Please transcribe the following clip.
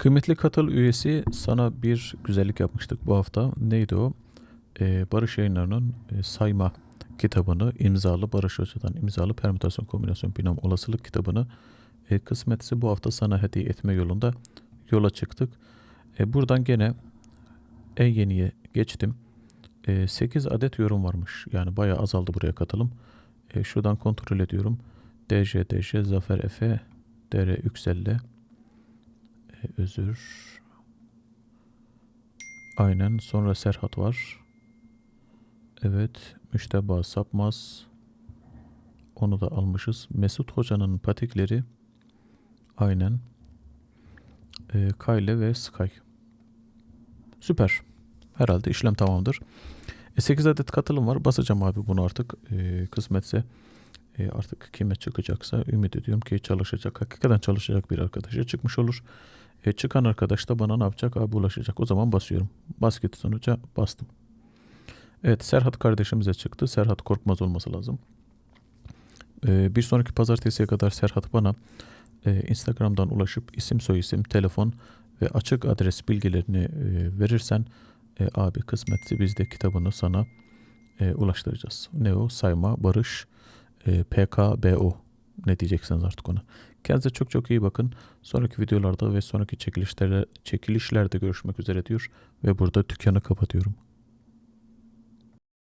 Kıymetli katıl üyesi sana bir güzellik yapmıştık bu hafta. Neydi o? Ee, Barış Yayınları'nın e, sayma kitabını imzalı Barış Hoca'dan imzalı permütasyon kombinasyon binom olasılık kitabını e, kısmetse bu hafta sana hediye etme yolunda yola çıktık. E, buradan gene en yeniye geçtim. E, 8 adet yorum varmış. Yani bayağı azaldı buraya katılım. E, şuradan kontrol ediyorum. DJ, DJ, Zafer Efe, DR Yüksel'le özür. Aynen. Sonra Serhat var. Evet. Müşteba Sapmaz. Onu da almışız. Mesut Hoca'nın patikleri. Aynen. E, Kayle ve Sky. Süper. Herhalde işlem tamamdır. E, 8 adet katılım var. Basacağım abi bunu artık. E, kısmetse e, artık kime çıkacaksa ümit ediyorum ki çalışacak. Hakikaten çalışacak bir arkadaşa çıkmış olur. E, çıkan arkadaş da bana ne yapacak? Abi ulaşacak. O zaman basıyorum. Basket sonuca bastım. Evet Serhat kardeşimize çıktı. Serhat Korkmaz olması lazım. E, bir sonraki pazartesiye kadar Serhat bana e, Instagram'dan ulaşıp isim soyisim, telefon ve açık adres bilgilerini e, verirsen e, abi kısmetse biz de kitabını sana e, ulaştıracağız. Ne o? Sayma, barış, e, PKBO ne diyeceksiniz artık ona. Kendinize çok çok iyi bakın. Sonraki videolarda ve sonraki çekilişlerde, çekilişlerde görüşmek üzere diyor ve burada dükkanı kapatıyorum.